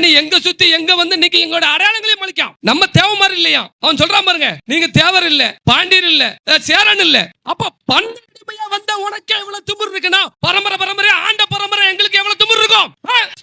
நீ எங்க சுத்தி எங்க வந்து இன்னைக்கு எங்களோட அடையாளங்களையும் மலிக்காம் நம்ம தேவை மாதிரி இல்லையா? அவன் சொல்றான் பாருங்க நீங்க தேவர் இல்ல பாண்டியர் இல்ல சேரன் இல்ல. அப்ப பன்னெண்டுமையா வந்த உனக்கே இவ்வளவு திமிர் இருக்குன்னா பரம்பரை பரம்பரை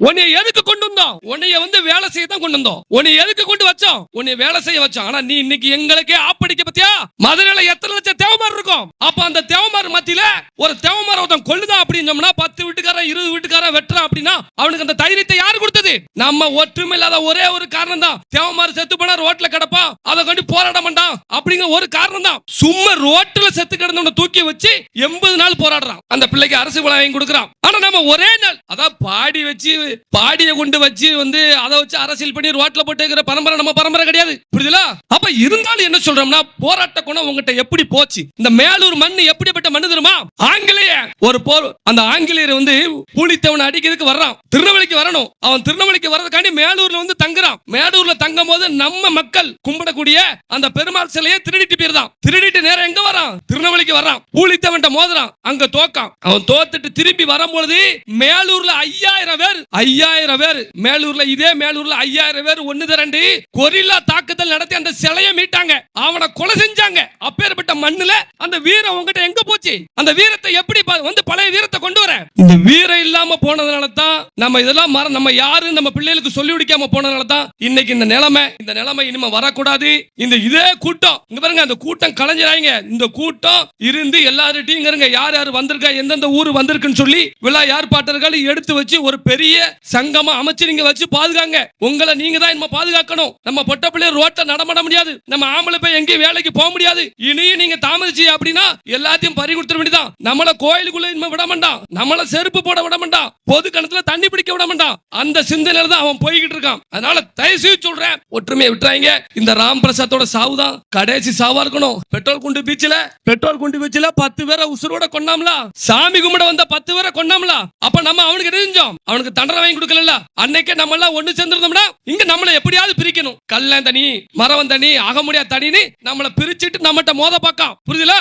உன்னை உன்னைய எதுக்கு கொண்டு வந்தோம்? உன்னைய வந்து வேலை செய்ய தான் கொண்டு வந்தோம். உன்னைய எதுக்கு கொண்டு வச்சோம்? உன்னைய வேலை செய்ய வச்சோம். ஆனா நீ இன்னைக்கு எங்களுக்கே ஆப்படிக்க பத்தியா? மதுரையில எத்தனை லட்சம் தேவமார் இருக்கும்? அப்ப அந்த தேவமார் மத்தியில ஒரு தேவமார் ஒருத்தன் கொள்ளுதான் அப்படின்னு சொன்னா பத்து வீட்டுக்காரன் இருபது வீட்டுக்காரன் வெட்டுறான் அப்படின்னா அவனுக்கு அந்த தைரியத்தை யாரு கொடுத்தது? நம்ம ஒற்றுமை இல்லாத ஒரே ஒரு காரணம் தான் தேவமார் செத்து போனா ரோட்ல கிடப்பான். அதை கண்டு போராட மாட்டான். அப்படிங்கிற ஒரு காரணம் தான் சும்மா ரோட்ல செத்து கிடந்தவன தூக்கி வச்சு எண்பது நாள் போராடுறான். அந்த பிள்ளைக்கு அரசு விழா வாங்கி கொடுக்குறான். ஆனா நம்ம ஒரே நாள் அதான் பாடி வச்சு பாடிய கொண்டு வச்சு வந்து அதை வச்சு அரசியல் பண்ணி ரோட்ல போட்டு இருக்கிற பரம்பரை நம்ம பரம்பரை கிடையாது. புரியுதுல? அப்ப இருந்தாலும் என்ன சொல்றோம்னா போராட்ட குணம் உங்ககிட்ட எப்படி போச்சு? இந்த மேலூர் மண் எப்படிப்பட்ட மண்ணு தெரியுமா? ஆங்கிலேய. ஒரு போர் அந்த ஆங்கிலேயர் வந்து பூலித்தவன் அடிக்கிறதுக்கு வர்றான். திருநெல்வேலிக்கு வரணும். அவன் திருநெல்வேலிக்கு வர்றதுக்காண்டி மேலூர்ல வந்து தங்குறான். மேலூர்ல தங்கும் போது நம்ம மக்கள் கும்பிடக்கூடிய அந்த பெருமாள் சிலையை திருடிட்டு போயிருந்தான். திருடிட்டு நேரம் எங்க வரான்? திருநெல்வேலிக்கு வர்றான் பூலித்தவன் மோதுறான். அங்க தோக்கான். அவன் தோத்துட்டு திரும்பி வரும்பொழுது மேலூர்ல ஐயாயிரம் பேர் ஐயாயிரம் பேர். மேலூர்ல இதே மேலூர்ல ஐயாயிரம் பேர் ஒண்ணு திரண்டு கொரில்லா தாக்குதல் நடத்தி அந்த சிலையை மீட்டாங்க. அவனை கொலை செஞ்சாங்க. அப்பேற்பட்ட மண்ணுல அந்த வீரம் உங்ககிட்ட எங்க போச்சு? அந்த வீரத்தை எப்படி வந்து பழைய வீரத்தை கொண்டு வர? இந்த வீரம் இல்லாம போனதுனால தான் நம்ம இதெல்லாம் மற நம்ம யாரு நம்ம பிள்ளைகளுக்கு சொல்லி கொடுக்காம போனதுனால தான் இன்னைக்கு இந்த நிலைமை இந்த நிலைமை இனிமே வரக்கூடாது. இந்த இதே கூட்டம் இங்க பாருங்க அந்த கூட்டம் கலைஞராங்க இந்த கூட்டம் இருந்து எல்லார்ட்டையும் இங்க இருங்க. யார் யார் வந்திருக்கா எந்தெந்த ஊர் வந்திருக்குன்னு சொல்லி விழா ஏற்பாட்டர்களை எடுத்து வச்சு ஒரு பெரிய சங்கமா அமைச்சு நீங்க வச்சு பாதுகாங்க. உங்களை நீங்க தான் இனிமே பாதுகாக்கணும். நம்ம பொட்ட பிள்ளைய ரோட்ல நடமாட முடியாது. நம்ம ஆம்பளை போய் எங்கேயும் வேலைக்கு போக முடியாது. இனியும் நீங்க தாமதிச்சு அப்படின்னா எல்லாத்தையும் பறி கொடுத்துட வேண்டியதான் நம்மள கோயிலுக்குள்ள இனிமே விட மாட்டான். நம்மள செருப்பு போட விட மாட்டான். பொது கணத்துல தண்ணி பிடிக்க விட மாட்டான். அந்த சிந்தனையில தான் அவன் போய்கிட்டு இருக்கான். அதனால தயவு செய்து சொல்றேன் ஒற்றுமையை விட்டுறாங்க இந்த ராம் பிரசாத்தோட சாவு தான். கடைசி சாவா இருக்கணும். பெட்ரோல் குண்டு பீச்சில் பெட்ரோல் குண்டு பீச்சில் பத்து பேரை உசுரோட கொண்டாம்ல சாமி கும்பிட வந்த பத்து பேரை கொண்டாம்ல அப்ப நம்ம அவனுக்கு தெரிஞ்சோம் அவனுக்கு தண்டனை வாங்கி கொடுக்கல அன்னைக்கே நம்ம எல்லாம் ஒண்ணு சேர்ந்திருந்தோம்னா இங்க நம்மள எப்படியாவது பிரிக்கணும். கல்லன் தனி மரவன் தனி அகமுடியா தனின்னு நம்மளை பிரிச்சுட்டு நம்ம மோத பக்கம் புரியுதுல?